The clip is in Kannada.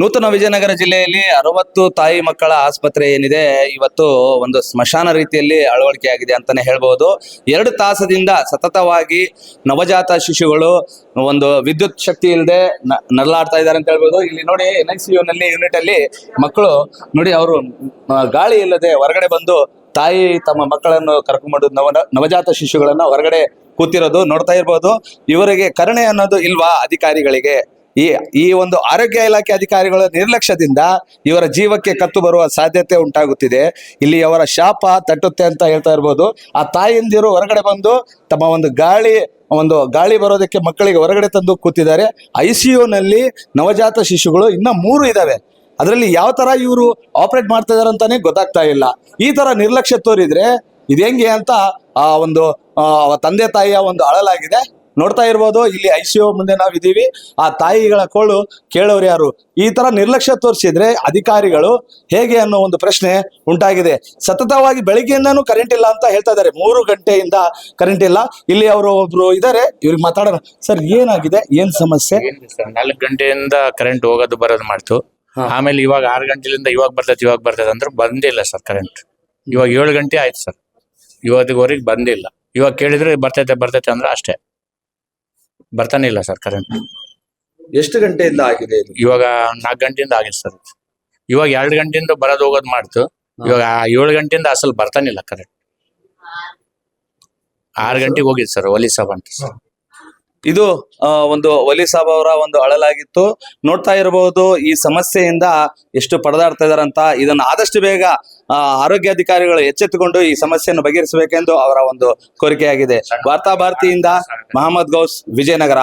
ನೂತನ ವಿಜಯನಗರ ಜಿಲ್ಲೆಯಲ್ಲಿ ಅರವತ್ತು ತಾಯಿ ಮಕ್ಕಳ ಆಸ್ಪತ್ರೆ ಏನಿದೆ, ಇವತ್ತು ಒಂದು ಸ್ಮಶಾನ ರೀತಿಯಲ್ಲಿ ಅಳವಡಿಕೆಯಾಗಿದೆ ಅಂತಾನೆ ಹೇಳ್ಬಹುದು ಎರಡು ತಾಸದಿಂದ ಸತತವಾಗಿ ನವಜಾತ ಶಿಶುಗಳು ಒಂದು ವಿದ್ಯುತ್ ಶಕ್ತಿ ಇಲ್ಲದೆ ನರಳಾಡ್ತಾ ಇದ್ದಾರೆ ಅಂತ ಹೇಳ್ಬೋದು. ಇಲ್ಲಿ ನೋಡಿ ಎನ್ ಐ ಸಿ ನಲ್ಲಿ ಯೂನಿಟ್ ಅಲ್ಲಿ ಮಕ್ಕಳು ನೋಡಿ ಅವರು ಗಾಳಿ ಇಲ್ಲದೆ ಹೊರಗಡೆ ಬಂದು ತಾಯಿ ತಮ್ಮ ಮಕ್ಕಳನ್ನು ಕರ್ಕೊಂಡು ನವ, ನವಜಾತ ಶಿಶುಗಳನ್ನ ಹೊರಗಡೆ ಕೂತಿರೋದು ನೋಡ್ತಾ ಇರ್ಬೋದು. ಇವರಿಗೆ ಕರುಣೆ ಅನ್ನೋದು ಇಲ್ವಾ ಅಧಿಕಾರಿಗಳಿಗೆ? ಈ ಈ ಒಂದು ಆರೋಗ್ಯ ಇಲಾಖೆ ಅಧಿಕಾರಿಗಳ ನಿರ್ಲಕ್ಷ್ಯದಿಂದ ಇವರ ಜೀವಕ್ಕೆ ಕತ್ತು ಬರುವ ಸಾಧ್ಯತೆ ಉಂಟಾಗುತ್ತಿದೆ. ಇಲ್ಲಿ ಅವರ ಶಾಪ ತಟ್ಟುತ್ತೆ ಅಂತ ಹೇಳ್ತಾ ಇರ್ಬೋದು. ಆ ತಾಯಿಂದಿರು ಹೊರಗಡೆ ಬಂದು ತಮ್ಮ ಒಂದು ಗಾಳಿ ಒಂದು ಗಾಳಿ ಬರೋದಕ್ಕೆ ಮಕ್ಕಳಿಗೆ ಹೊರಗಡೆ ತಂದು ಕೂತಿದ್ದಾರೆ. ಐ ಸಿ ಯುನಲ್ಲಿ ನವಜಾತ ಶಿಶುಗಳು ಇನ್ನ ಮೂರು ಇದಾವೆ. ಅದರಲ್ಲಿ ಯಾವ ತರ ಇವರು ಆಪರೇಟ್ ಮಾಡ್ತಾ ಇದಾರೆ ಅಂತಾನೆ ಗೊತ್ತಾಗ್ತಾ ಇಲ್ಲ. ಈ ತರ ನಿರ್ಲಕ್ಷ್ಯ ತೋರಿದ್ರೆ ಇದು ಅಂತ ಆ ಒಂದು ತಂದೆ ತಾಯಿಯ ಒಂದು ಅಳಲಾಗಿದೆ. ನೋಡ್ತಾ ಇರ್ಬೋದು. ಇಲ್ಲಿ ಐ ಸಿ ಯು ಮುಂದೆ ನಾವಿದ್ದೀವಿ. ಆ ತಾಯಿಗಳ ಕೋಳು ಕೇಳೋರು ಯಾರು? ಈ ತರ ನಿರ್ಲಕ್ಷ್ಯ ತೋರಿಸಿದ್ರೆ ಅಧಿಕಾರಿಗಳು ಹೇಗೆ ಅನ್ನೋ ಒಂದು ಪ್ರಶ್ನೆ ಉಂಟಾಗಿದೆ. ಸತತವಾಗಿ ಬೆಳಿಗ್ಗೆಯಿಂದಾನು ಕರೆಂಟ್ ಇಲ್ಲ ಅಂತ ಹೇಳ್ತಾ ಇದ್ದಾರೆ. ಮೂರು ಗಂಟೆಯಿಂದ ಕರೆಂಟ್ ಇಲ್ಲ. ಇಲ್ಲಿ ಅವರು ಒಬ್ರು ಇದ್ದಾರೆ. ಇವ್ರಿಗೆ ಮಾತಾಡೋಣ. ಸರ್ ಏನಾಗಿದೆ? ಏನ್ ಸಮಸ್ಯೆ? ನಾಲ್ಕು ಗಂಟೆಯಿಂದ ಕರೆಂಟ್ ಹೋಗೋದು ಬರೋದು ಮಾಡ್ತು. ಆಮೇಲೆ ಇವಾಗ ಆರು ಗಂಟೆಲಿಂದ ಇವಾಗ ಬರ್ತದೆ ಇವಾಗ ಬರ್ತದೆ ಅಂದ್ರೆ ಬಂದಿಲ್ಲ ಸರ್ ಕರೆಂಟ್ ಇವಾಗ ಏಳು ಗಂಟೆ ಆಯ್ತು ಸರ್. ಇವತ್ತಿವರೆಗೆ ಬಂದಿಲ್ಲ. ಇವಾಗ ಕೇಳಿದ್ರೆ ಬರ್ತೈತೆ ಬರ್ತೈತೆ ಅಂದ್ರೆ ಅಷ್ಟೇ. ಬರ್ತಾನೆ ಇಲ್ಲ ಸರ್ ಕರೆಂಟ್ ಎಷ್ಟು ಗಂಟೆಯಿಂದ ಆಗಿದೆ ಇದು? ಇವಾಗ ನಾಲ್ಕು ಗಂಟೆಯಿಂದ ಆಗಿದೆ ಸರ್. ಇವಾಗ ಎರಡು ಗಂಟೆಯಿಂದ ಬರೋದು ಹೋಗೋದು ಮಾಡ್ತು. ಇವಾಗ ಏಳು ಗಂಟೆಯಿಂದ ಅಸಲ್ ಬರ್ತಾನಿಲ್ಲ ಕರೆಂಟ್ ಆರು ಗಂಟೆಗೆ ಹೋಗಿದ್ ಸರ್ ಒಲಿ ಸಾಬ್ ಅಂತ ಸರ್. ಇದು ಆ, ಒಂದು ವಲಿ ಸಾಬ್ ಅವರ ಒಂದು ಅಳಲಾಗಿತ್ತು. ನೋಡ್ತಾ ಇರಬಹುದು ಈ ಸಮಸ್ಯೆಯಿಂದ ಎಷ್ಟು ಪರದಾಡ್ತಾ ಇದಾರಂತ ಇದನ್ನ ಆದಷ್ಟು ಬೇಗ ಆ, ಆರೋಗ್ಯಾಧಿಕಾರಿಗಳು ಎಚ್ಚೆತ್ತುಕೊಂಡು ಈ ಸಮಸ್ಯೆಯನ್ನು ಬಗೆಹರಿಸಬೇಕೆಂದು ಅವರ ಒಂದು ಕೋರಿಕೆಯಾಗಿದೆ. ವಾರ್ತಾ ಭಾರತಿಯಿಂದ మహమ్మద్ గౌస్ విజయనగర.